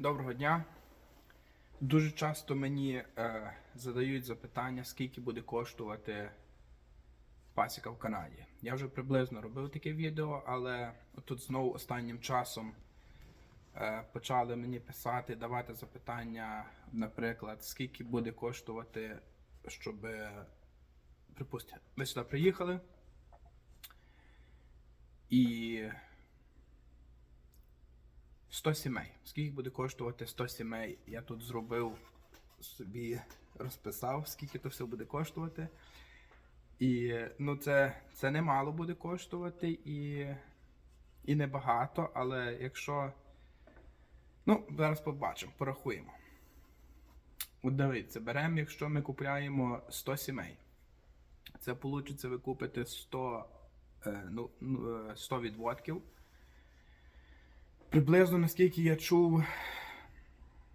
Доброго дня. Дуже часто мені е, задають запитання, скільки буде коштувати пасіка в Канаді. Я вже приблизно робив таке відео, але тут знову останнім часом е, почали мені писати, давати запитання, наприклад, скільки буде коштувати, щоб, е, припустимо, ви сюди приїхали. І 100 сімей. Скільки буде коштувати 100 сімей? Я тут зробив собі, розписав, скільки то все буде коштувати. І ну, це, це немало буде коштувати і, і небагато, але якщо. Ну, зараз побачимо, порахуємо. От дивіться, беремо, якщо ми купляємо 100 сімей. Це вийде, ви купите 100, е, ну, ну, е, 100 відводків. Приблизно, наскільки я чув,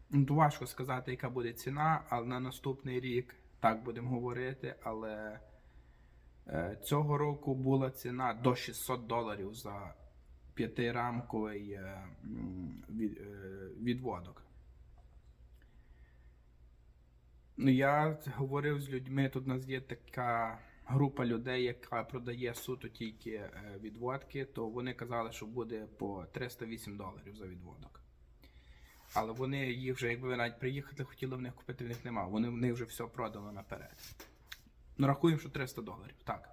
ну, важко сказати, яка буде ціна, але на наступний рік так будемо говорити. Але е, цього року була ціна до 600 доларів за п'ятирамковий е, е, відводок. Ну, я говорив з людьми, тут у нас є така група людей, яка продає суто тільки е, відводки, то вони казали, що буде по 308 доларів за відводок. Але вони їх вже, якби ви навіть приїхали, хотіли в них купити, в них нема. Вони в них вже все продано наперед. Ну, рахуємо, що 300 доларів. Так.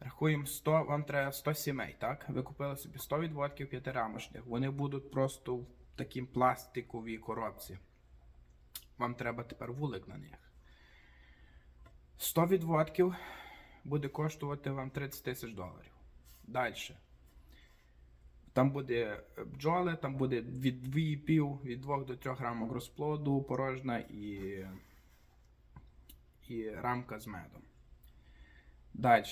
Рахуємо 100, вам треба 100 сімей, так? Ви купили собі 100 відводків п'ятирамочних. Вони будуть просто в такій пластиковій коробці. Вам треба тепер вулик на них. 100 відводків буде коштувати вам 30 тисяч доларів. Далі. Там буде е, бджоли, там буде від 2,5 від 2 до 3 рамок розплоду, порожна і, і рамка з медом. Далі.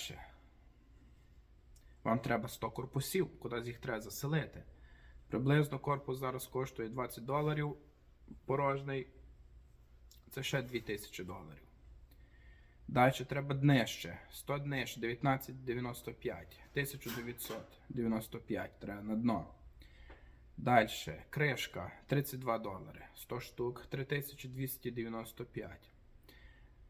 Вам треба 100 корпусів, куди їх треба заселити. Приблизно корпус зараз коштує 20 доларів порожній. Це ще 2000 доларів. Далі треба днище. 100 днищ 1995. 1995 треба на дно. Далі. Кришка 32 долари. 100 штук 3295.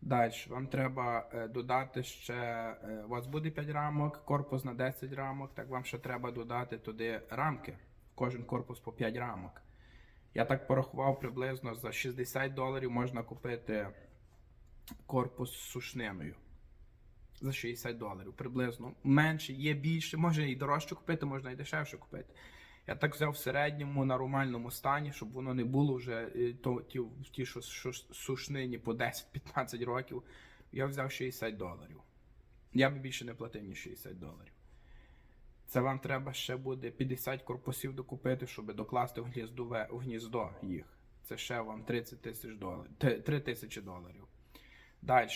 Далі. Вам треба е, додати ще. е, у вас буде 5 рамок, корпус на 10 рамок. Так вам ще треба додати туди рамки. Кожен корпус по 5 рамок. Я так порахував приблизно за 60 доларів можна купити корпус з сушниною. За 60 доларів приблизно. Менше, є більше, можна і дорожче купити, можна і дешевше купити. Я так взяв в середньому на нормальному стані, щоб воно не було вже е, то, ті, ті що, сушнині по 10-15 років. Я взяв 60 доларів. Я би більше не платив, ніж 60 доларів. Це вам треба ще буде 50 корпусів докупити, щоб докласти в гніздове, в гніздо їх. Це ще вам 30 тисяч доларів. 3 тисячі доларів. Далі.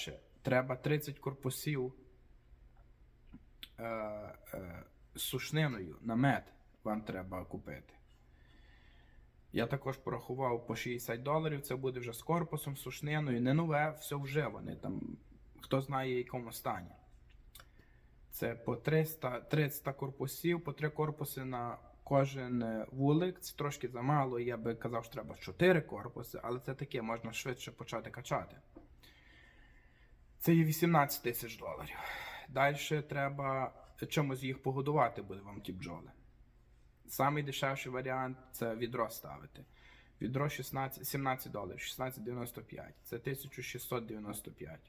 Треба 30 корпусів е, е, сушниною на мед вам треба купити. Я також порахував по 60 доларів. Це буде вже з корпусом, сушниною. Не нове, все вживане. Там, хто знає, якому стані. Це по 300, 300 корпусів, по 3 корпуси на кожен е, вулик. Це трошки замало. Я би казав, що треба 4 корпуси, але це таке, можна швидше почати качати. Це є 18 тисяч доларів. Далі треба чомусь їх погодувати, буде вам ті бджоли. Самий дешевший варіант це відро ставити. Відро 16, 17 доларів, 16,95. Це 1695.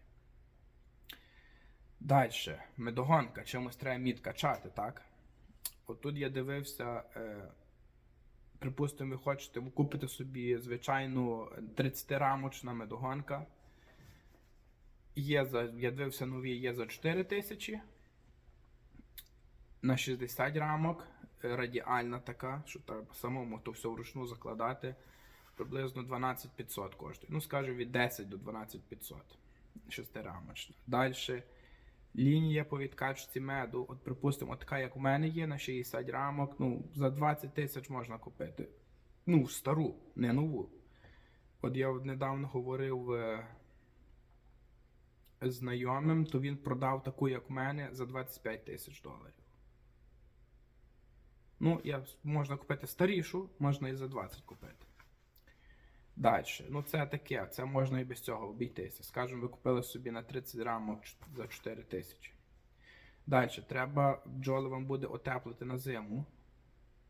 Далі, медогонка, чимось треба мід качати, так? Отут я дивився, е, припустимо, ви хочете ви купите собі звичайну 30-рамочна медогонка. Є за, я дивився нові, є за 4 тисячі. На 60 рамок. Радіальна така, що треба самому то все вручну закладати. Приблизно 12 500 коштує. Ну, скажу, від 10 до 12 500. Шестирамочна. Далі лінія по відкачці меду. От, припустимо, така, як у мене є, на 60 рамок. Ну, за 20 тисяч можна купити. Ну, стару, не нову. От я недавно говорив е, знайомим, то він продав таку, як у мене, за 25 тисяч доларів. Ну, я, можна купити старішу, можна і за 20 купити. Далі. Ну це таке, це можна і без цього обійтися. Скажімо, ви купили собі на 30 рамок ч- за 4 тисячі. Далі, треба бджоли вам буде отеплити на зиму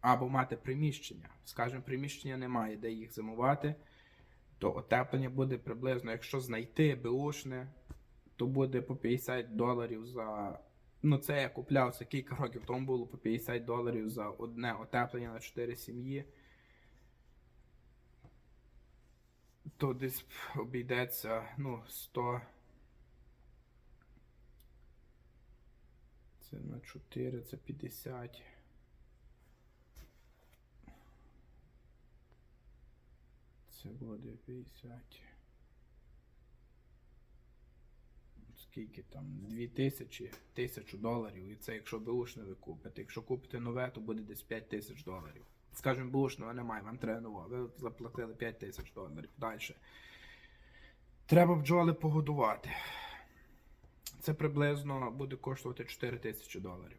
або мати приміщення. Скажімо, приміщення немає, де їх зимувати, то отеплення буде приблизно, якщо знайти беушне, то буде по 50 доларів за. Ну, це я купляв це кілька років тому було по 50 доларів за одне отеплення на 4 сім'ї. То десь обійдеться, ну, 100. Це на 4, це 50. Це буде 50. Скільки там? 2000, 1000 доларів. І це якщо беушне ви купите. Якщо купите нове, то буде десь 5000 доларів. Скажімо, беушного немає, вам треба нове. Ви заплатили 5000 доларів. Далі. Треба бджоли погодувати. Це приблизно буде коштувати 4000 доларів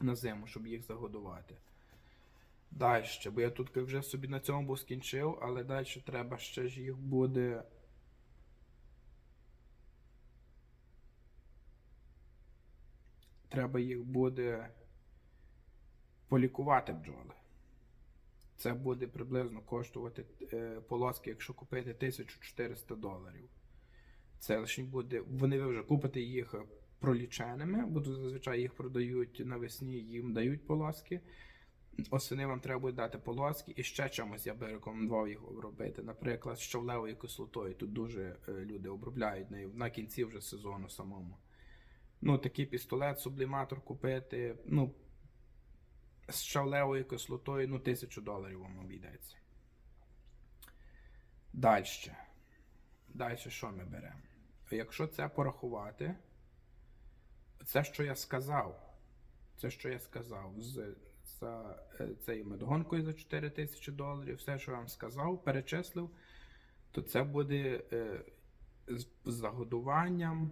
на зиму, щоб їх загодувати. Далі, бо я тут вже собі на цьому був скінчив, але далі треба ще ж їх буде. Треба їх буде полікувати бджоли. Це буде приблизно коштувати е, полоски, якщо купити 1400 доларів. Це лише буде. Вони ви вже купите їх проліченими, бо зазвичай їх продають навесні, їм дають полоски. Осени вам треба буде дати полоски і ще чимось я би рекомендував їх обробити. Наприклад, з щавлевою кислотою. Тут дуже е, люди обробляють нею на кінці вже сезону самому. Ну, такий пістолет, субліматор купити. Ну, з щавлевою кислотою, ну, тисячу доларів вам обійдеться. Далі. Далі що ми беремо? Якщо це порахувати, це, що я сказав, це, що я сказав, з, за е, цією медогонкою за 4 тисячі доларів, все, що я вам сказав, перечислив, то це буде е, з з загодуванням.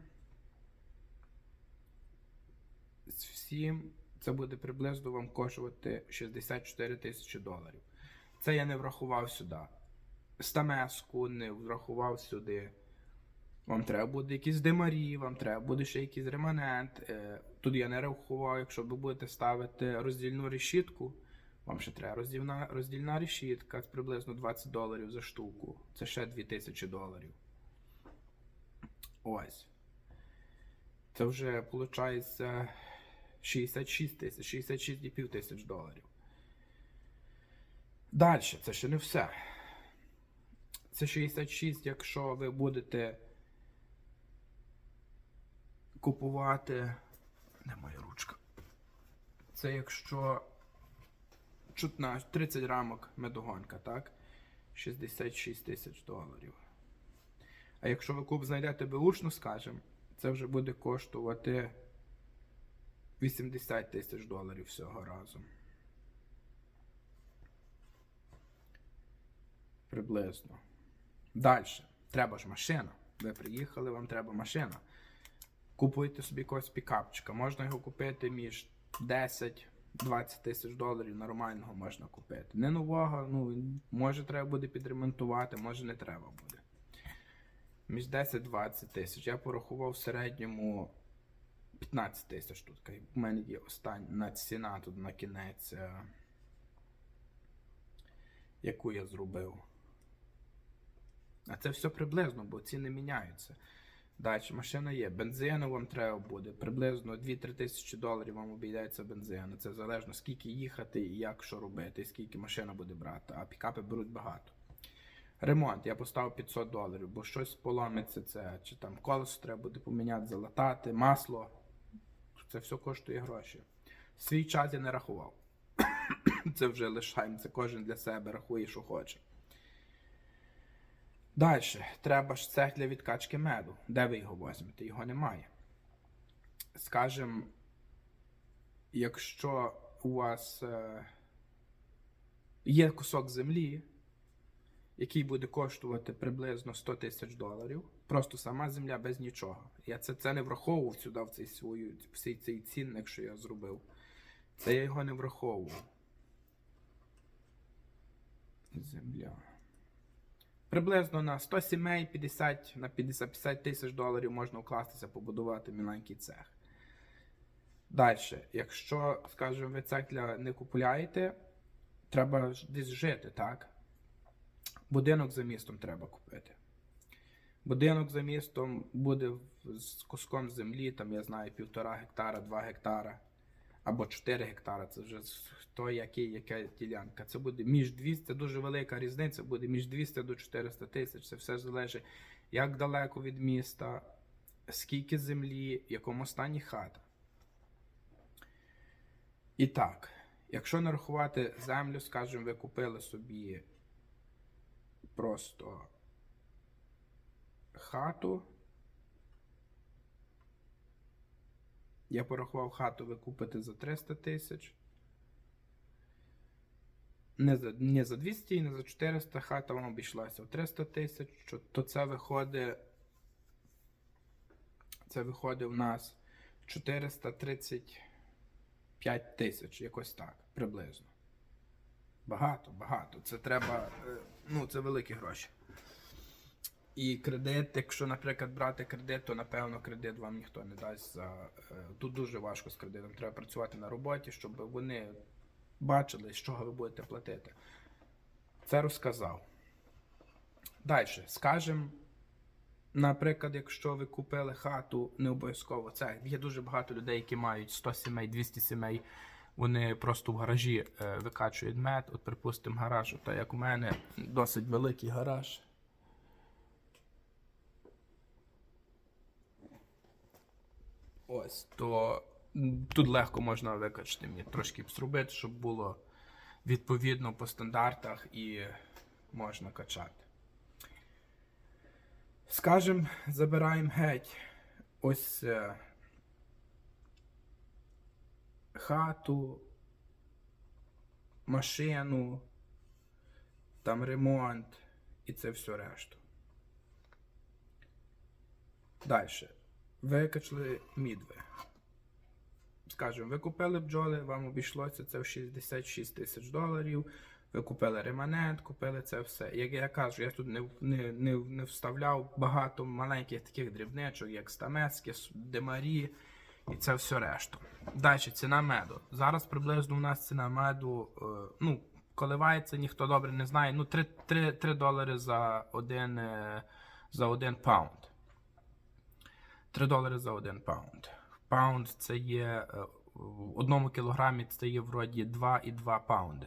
З всім, це буде приблизно вам коштувати 64 тисячі доларів. Це я не врахував сюди. Стамеску не врахував сюди. Вам треба буде якісь демарі, вам треба буде ще якийсь реманент. Е, Тут я не рахував, якщо ви будете ставити роздільну решітку, вам ще треба роздільна, роздільна решітка, приблизно 20 доларів за штуку. Це ще 2000 доларів. Ось. Це вже виходить 66 тисяч, 66,5 тисяч доларів. Далі, це ще не все. Це 66, якщо ви будете купувати. Де моя ручка? Це якщо чутна 30 рамок медогонка, так? 66 тисяч доларів. А якщо ви куп знайдете беушну, скажімо, це вже буде коштувати 80 тисяч доларів всього разом. Приблизно. Далі. Треба ж машина. Ви приїхали, вам треба машина. Купуйте собі якогось пікапчика. Можна його купити між 10-20 тисяч доларів нормального можна купити. Не нового, ну, може треба буде підремонтувати, може не треба буде. Між 10-20 тисяч. Я порахував в середньому 15 тисяч тут. У мене є остання ціна тут на кінець, е, яку я зробив. А це все приблизно, бо ціни міняються. Далі машина є. Бензину вам треба буде. Приблизно 2-3 тисячі доларів вам обійдеться бензин. Це залежно скільки їхати і як що робити, і скільки машина буде брати. А пікапи беруть багато. Ремонт я поставив 500 доларів, бо щось поломиться це, чи там колесо треба буде поміняти, залатати, масло. Це все коштує гроші. Свій час я не рахував. Це вже лишаємо, це кожен для себе рахує, що хоче. Далі, треба ж цех для відкачки меду. Де ви його візьмете? Його немає. Скажем, якщо у вас е, є кусок землі, який буде коштувати приблизно 100 тисяч доларів, просто сама земля без нічого. Я це, це не враховував сюди в цей свою, всій цей цінник, що я зробив. Це я його не враховував. Земля. Приблизно на 100 сімей 50 на 50 тисяч доларів можна вкластися, побудувати маленький цех. Далі, якщо, скажімо, ви цех не купуєте, треба десь жити, так? Будинок за містом треба купити. Будинок за містом буде з куском землі, там я знаю, півтора гектара, два гектара або 4 гектара. Це вже хто який, яка ділянка. Це буде між 200, це дуже велика різниця, буде між 200 до 400 тисяч. Це все залежить, як далеко від міста, скільки землі, в якому стані хата. І так, якщо нарахувати землю, скажімо, ви купили собі просто хату. Я порахував хату ви купите за 300 тисяч. Не за, не за 200 і не за 400 хата вам обійшлася в 300 тисяч, то це виходить. Це виходить у нас 435 тисяч, якось так, приблизно. Багато, багато. Це треба. е, Ну, це великі гроші. І кредит, якщо, наприклад, брати кредит, то напевно кредит вам ніхто не дасть за. е, Тут дуже важко з кредитом. Треба працювати на роботі, щоб вони бачили, з чого ви будете платити. Це розказав. Далі, скажем, наприклад, якщо ви купили хату, не обов'язково це. Є дуже багато людей, які мають 100 сімей, 200 сімей. Вони просто в гаражі е, викачують мед. От, припустимо, гараж, от як у мене досить великий гараж. Ось, то тут легко можна викачати мені трошки зробити, щоб було відповідно по стандартах і можна качати. Скажем, забираємо геть ось е, хату, машину, там ремонт і це все решту. Далі. Викачали мідви. Скажемо, ви купили бджоли, вам обійшлося це в 66 тисяч доларів. Ви купили реманент, купили це все. Як я кажу, я тут не, не, не, не вставляв багато маленьких таких дрібничок, як стамецькі, демарі і це все решту. Далі ціна меду. Зараз приблизно у нас ціна меду, е, ну, коливається, ніхто добре не знає. Ну, 3, 3, 3 долари за один, е, за один паунд. 3 долари за один паунд. Паунд це є е, в одному кілограмі це є вроді 2,2 паунди.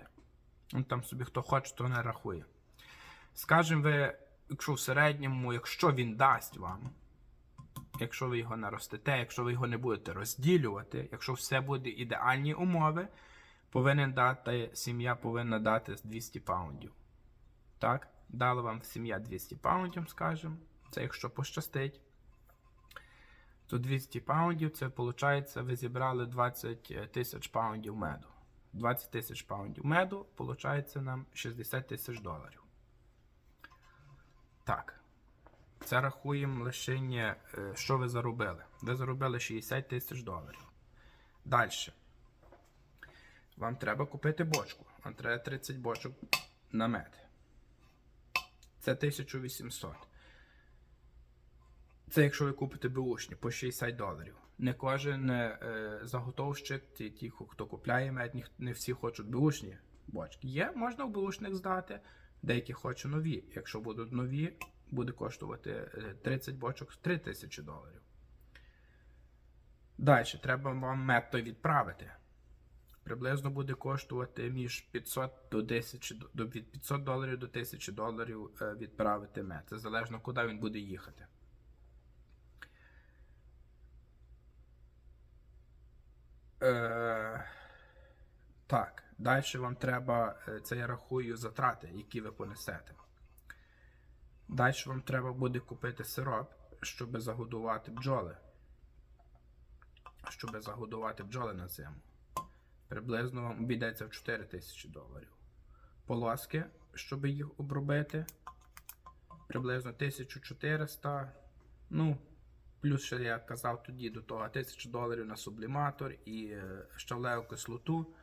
Ну, там собі хто хоче, то не рахує. Скажемо ви, якщо в середньому, якщо він дасть вам, якщо ви його наростите, якщо ви його не будете розділювати, якщо все буде ідеальні умови, повинен дати, сім'я повинна дати 200 паундів. Так? Дали вам сім'я 200 паундів, скажімо. Це якщо пощастить. То 200 паундів, це виходить, ви зібрали 20 тисяч паундів меду. 20 тисяч паундів меду, виходить нам 60 тисяч доларів. Так. Це рахуємо лише, е, що ви заробили. Ви заробили 60 тисяч доларів. Далі. Вам треба купити бочку. Вам треба 30 бочок на мед. Це 1800. Це якщо ви купите беушні по 60 доларів. Не кожен е, заготовщик, ті, ті, хто купляє мед, не всі хочуть беушні бочки. Є, можна в беушних здати, деякі хочуть нові. Якщо будуть нові, буде коштувати е, 30 бочок 3000 доларів. Далі, треба вам мед відправити. Приблизно буде коштувати між 500 до 1000, до, від 500 доларів до 1000 доларів е, відправити мед. Це залежно, куди він буде їхати. Е, так, далі вам треба, е, це я рахую затрати, які ви понесете. Далі вам треба буде купити сироп, щоб загодувати бджоли. Щоб загодувати бджоли на зиму. Приблизно вам обійдеться в 4 тисячі доларів. Полоски, щоб їх обробити. Приблизно 1400. Ну, плюс ще я казав тоді до того 1000 доларів на субліматор і е, щавлеву кислоту.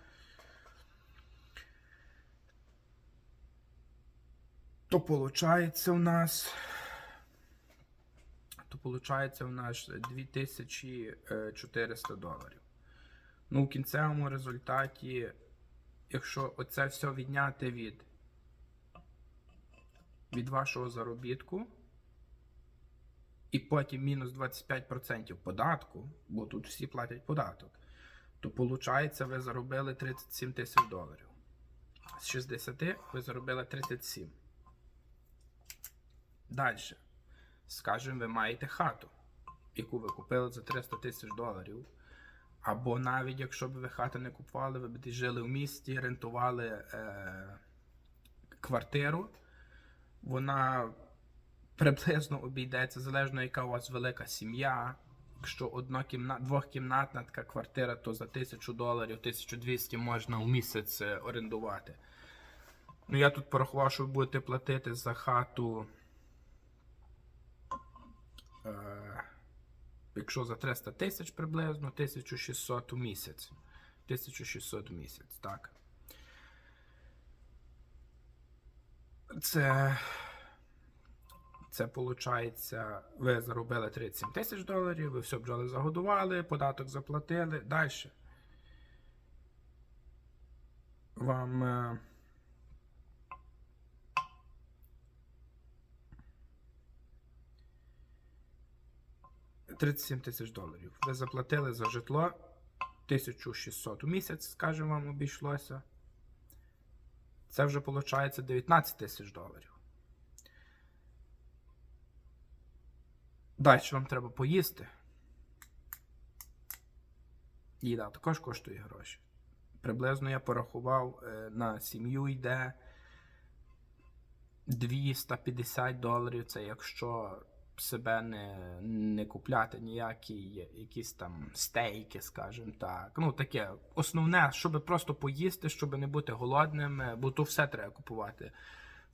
То виходить у нас. То виходить у нас 2400 доларів. Ну, в кінцевому результаті, якщо оце все відняти від, від вашого заробітку, і потім мінус 25% податку, бо тут всі платять податок, то виходить, ви заробили 37 тисяч доларів. З 60 ви заробили 37. Далі. Скажемо, ви маєте хату, яку ви купили за 300 тисяч доларів. Або навіть якщо б ви хату не купували, ви б жили в місті, рентували е, квартиру, вона приблизно обійдеться, залежно яка у вас велика сім'я. Якщо однокімна... двохкімнатна така квартира, то за 1000 доларів, 1200 можна в місяць е, орендувати. Ну, я тут порахував, що ви будете платити за хату. Е, якщо за 300 тисяч приблизно, 1600 у місяць. 1600 у місяць, так. Це. Це виходить, ви заробили 37 тисяч доларів, ви все бджоли загодували, податок заплатили. Далі. Вам. 37 тисяч доларів. Ви заплатили за житло 1600 у місяць, скажімо, вам обійшлося. Це вже виходить 19 тисяч доларів. Далі вам треба поїсти. Їда також коштує гроші. Приблизно я порахував е, на сім'ю йде 250 доларів. Це якщо себе не, не купляти ніякі якісь там стейки, скажімо так. Ну, таке основне, щоб просто поїсти, щоб не бути голодним, е, бо то все треба купувати.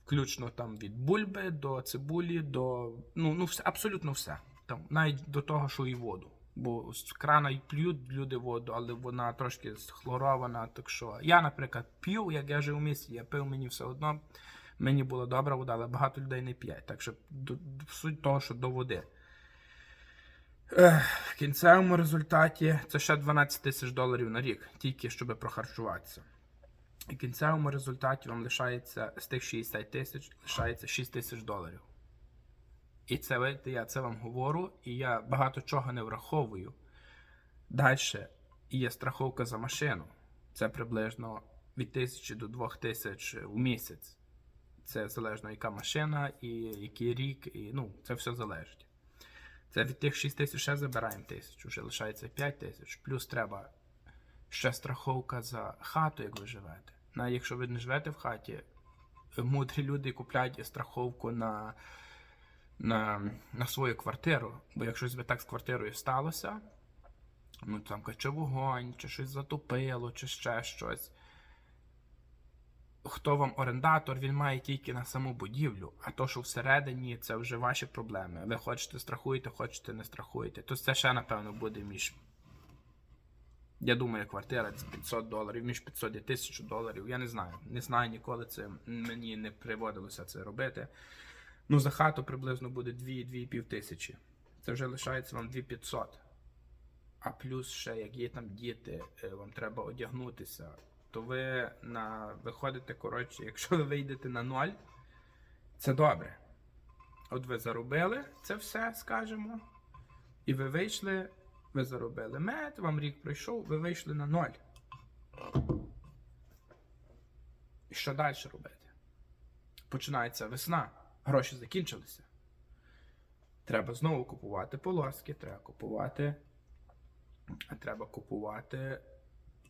Включно там від бульби до цибулі, до. Ну, ну все, абсолютно все. Там, навіть до того, що і воду. Бо з крана й п'ють люди воду, але вона трошки схлорована. Так що я, наприклад, п'ю, як я жив у місті, я пив мені все одно. Мені була добра вода, але багато людей не п'ять. Так що суть того, що до води. В кінцевому результаті це ще 12 тисяч доларів на рік, тільки щоб прохарчуватися. І в кінцевому результаті вам лишається з тих 60 тисяч, лишається 6 тисяч доларів. І це видите, я це вам говорю, і я багато чого не враховую. Далі є страховка за машину. Це приблизно від 1000 до 2000 в місяць. Це залежно, яка машина, і який рік, і ну, це все залежить. Це від тих 6 тисяч ще забираємо тисячу, вже лишається 5 тисяч. Плюс треба ще страховка за хату, як ви живете. Навіть якщо ви не живете в хаті, мудрі люди купляють страховку на, на, на свою квартиру. Бо якщо би так з квартирою сталося, ну там чи вогонь, чи щось затопило, чи ще щось. Хто вам орендатор, він має тільки на саму будівлю, а то, що всередині, це вже ваші проблеми. Ви хочете страхуєте, хочете не страхуєте. То це ще, напевно, буде між. Я думаю, квартира це 500 доларів, між 500 і 1000 доларів. Я не знаю. Не знаю ніколи це мені не приводилося це робити. Ну, за хату приблизно буде 2-2,5 тисячі. Це вже лишається вам 2500. А плюс ще, як є там діти, е, вам треба одягнутися, то ви на виходите, коротше, якщо ви вийдете на ноль, це добре. От ви заробили це все, скажімо, і ви вийшли, ви заробили мед, вам рік пройшов, ви вийшли на ноль. І що далі робити? Починається весна, гроші закінчилися. Треба знову купувати полоски, треба купувати. Треба купувати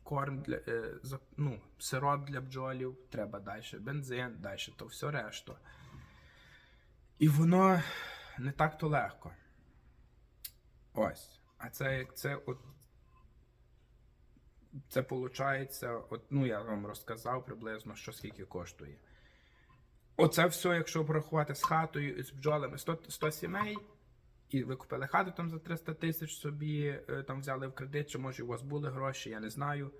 корм для е, ну, сироп для бджолів, треба далі бензин, далі то все решту. І воно не так то легко. Ось. А це як це от. Це виходить, от, ну я вам розказав приблизно, що скільки коштує. Оце все, якщо порахувати з хатою і з бджолами 100, 100 сімей, і ви купили хату там за 300 тисяч собі, е, там взяли в кредит, чи може у вас були гроші, я не знаю.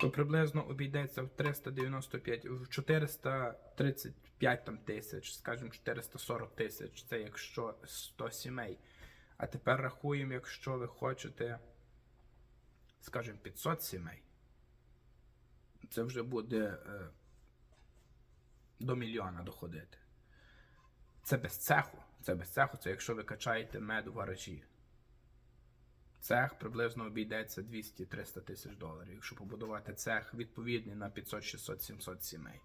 то приблизно обійдеться в 395, в 435 там, тисяч, скажімо, 440 тисяч. Це якщо 100 сімей. А тепер рахуємо, якщо ви хочете, скажімо, 500 сімей. Це вже буде е, до мільйона доходити. Це без цеху. Це без цеху, це якщо ви качаєте мед у гаражі. Цех приблизно обійдеться 200-300 тисяч доларів, якщо побудувати цех відповідний на 500, 600, 700 сімей.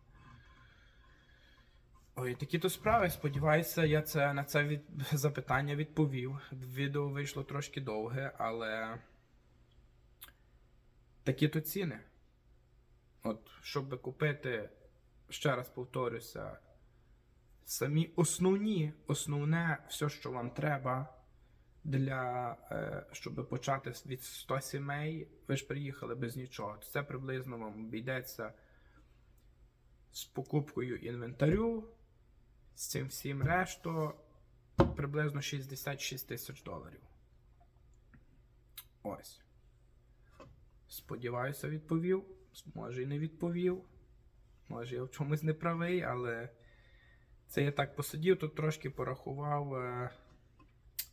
Ой, такі то справи. Сподіваюся, я це на це від... запитання відповів. Відео вийшло трошки довге, але такі то ціни. От, щоб купити, ще раз повторюся, самі основні, основне, все, що вам треба для е, щоб почати від 100 сімей, ви ж приїхали без нічого. Це приблизно вам обійдеться з покупкою інвентарю, з цим всім решту приблизно 66 тисяч доларів. Ось. Сподіваюся, відповів. Може і не відповів. Може, я в чомусь не правий, але це я так посидів, тут трошки порахував. е,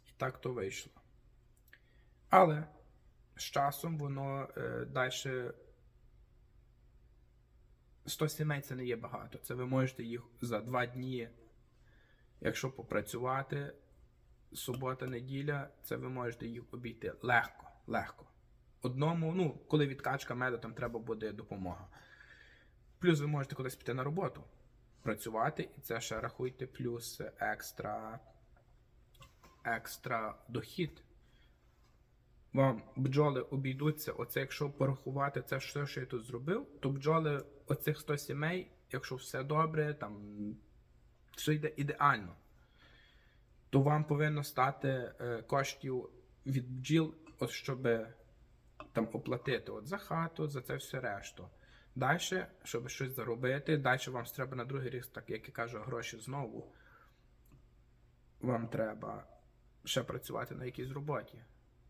і так то вийшло. Але з часом воно е, далі. 100 сімей це не є багато. Це ви можете їх за 2 дні, якщо попрацювати, субота, неділя, це ви можете їх обійти легко, легко. Одному, ну, коли відкачка меду, там треба буде допомога. Плюс ви можете кудись піти на роботу, працювати, і це ще рахуйте, плюс екстра екстра дохід. Вам бджоли обійдуться, оце, якщо порахувати це все, що я тут зробив, то бджоли оцих 100 сімей, якщо все добре, там все йде ідеально, то вам повинно стати е, коштів від бджіл, от щоб там оплатити от за хату, за це все решту. Далі, щоб щось заробити, далі вам треба на другий рік, так як я кажу, гроші знову. Вам треба ще працювати на якійсь роботі,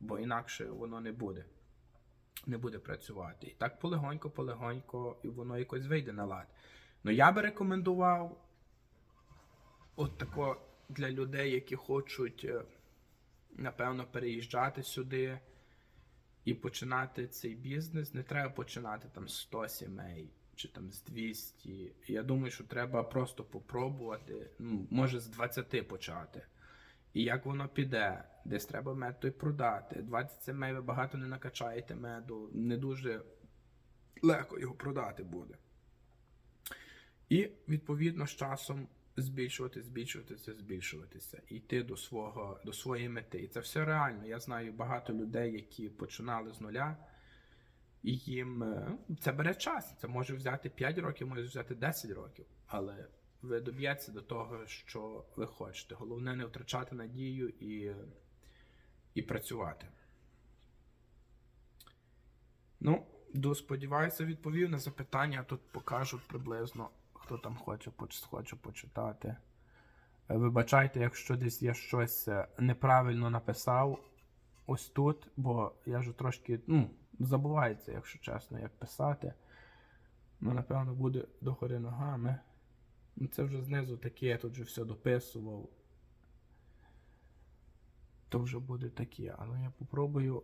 бо інакше воно не буде. Не буде працювати. І так полегонько, полегонько, і воно якось вийде на лад. Ну я би рекомендував от тако для людей, які хочуть, е, напевно, переїжджати сюди і починати цей бізнес. Не треба починати там з 100 сімей чи там з 200. Я думаю, що треба просто попробувати, ну, може з 20 почати. І як воно піде, десь треба мед той продати. 20 сімей ви багато не накачаєте меду, не дуже легко його продати буде. І відповідно з часом збільшувати, збільшуватися, збільшуватися, і йти до свого, до своєї мети. І це все реально. Я знаю багато людей, які починали з нуля, і їм е, це бере час. Це може взяти 5 років, може взяти 10 років. Але ви доб'єтеся до того, що ви хочете. Головне не втрачати надію і, і працювати. Ну, до сподіваюся, відповів на запитання. Тут покажу приблизно, хто там хоче, хоче почитати. Е, Вибачайте, якщо десь я щось е, неправильно написав ось тут, бо я вже трошки ну, забувається, якщо чесно, як писати. Ну, напевно, буде догори ногами. Ну, Це вже знизу таке, я тут вже все дописував. То вже буде таке. Але я попробую,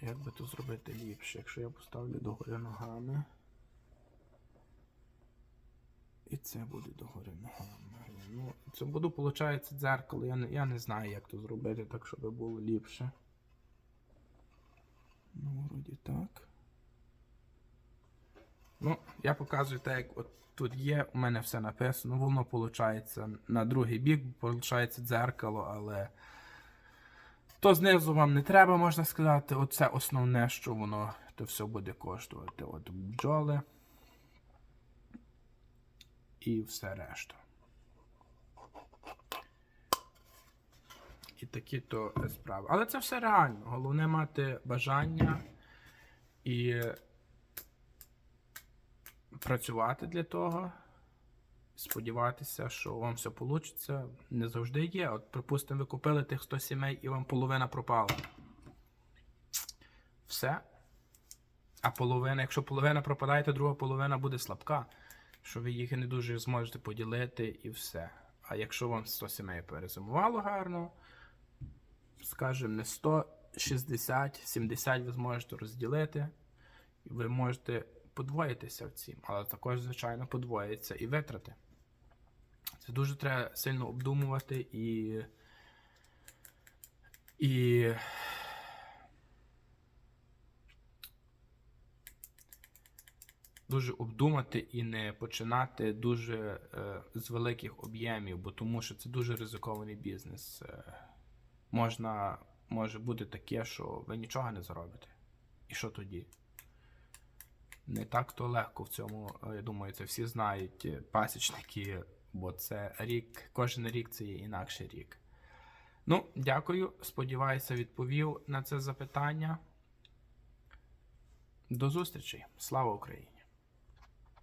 як би то зробити ліпше, якщо я поставлю догори ногами. І це буде догори ногами. Ну, це буду, виходить, дзеркало. Я не, я не знаю, як то зробити, так щоб було ліпше. Ну, вроді так. Ну, я показую так, як от тут є, у мене все написано. Воно виходить на другий бік, виходить дзеркало, але то знизу вам не треба, можна сказати. Оце основне, що воно то все буде коштувати. От бджоли і все решта. І такі то справи. Але це все реально. Головне мати бажання і працювати для того. Сподіватися, що вам все вийде. Не завжди є. От, припустимо, ви купили тих 100 сімей і вам половина пропала. Все. А половина, якщо половина пропадає, то друга половина буде слабка, що ви їх не дуже зможете поділити і все. А якщо вам 100 сімей перезимувало гарно, скажімо, не 100, 60, 70 ви зможете розділити, і ви можете подвоїтися в цім, але також, звичайно, подвоїться і витрати. Це дуже треба сильно обдумувати і. І. Дуже обдумати і не починати дуже е, з великих об'ємів, бо тому що це дуже ризикований бізнес. Е, можна, може бути таке, що ви нічого не заробите. І що тоді? Не так то легко в цьому, е, я думаю, це всі знають е, пасічники, бо це рік, кожен рік це є інакший рік. Ну, дякую. Сподіваюся, відповів на це запитання. До зустрічі. Слава Україні!